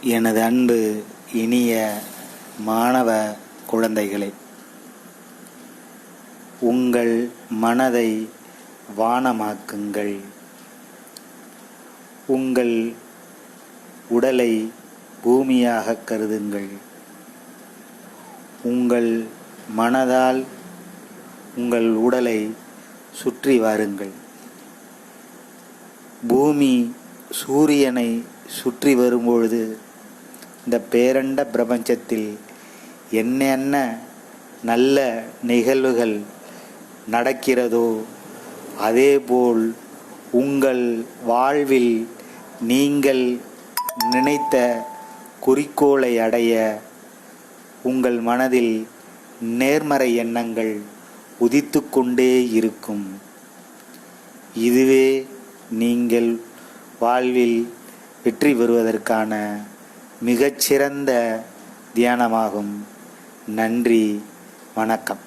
எனது அன்பு இனிய மாணவ குழந்தைகளே உங்கள் மனதை வானமாக்குங்கள். உங்கள் உடலை பூமியாக கருதுங்கள். உங்கள் மனதால் உங்கள் உடலை சுற்றி வாருங்கள். பூமி சூரியனை சுற்றி வரும்பொழுது இந்த பேரண்ட பிரபஞ்சத்தில் என்னென்ன நல்ல நிகழ்வுகள் நடக்கிறதோ அதேபோல் உங்கள் வாழ்வில் நீங்கள் நினைத்த குறிக்கோளை அடைய உங்கள் மனதில் நேர்மறை எண்ணங்கள் உதித்து கொண்டே இருக்கும். இதுவே நீங்கள் வாழ்வில் வெற்றி பெறுவதற்கான மிகச்சிறந்த தியானமாகும். நன்றி வணக்கம்.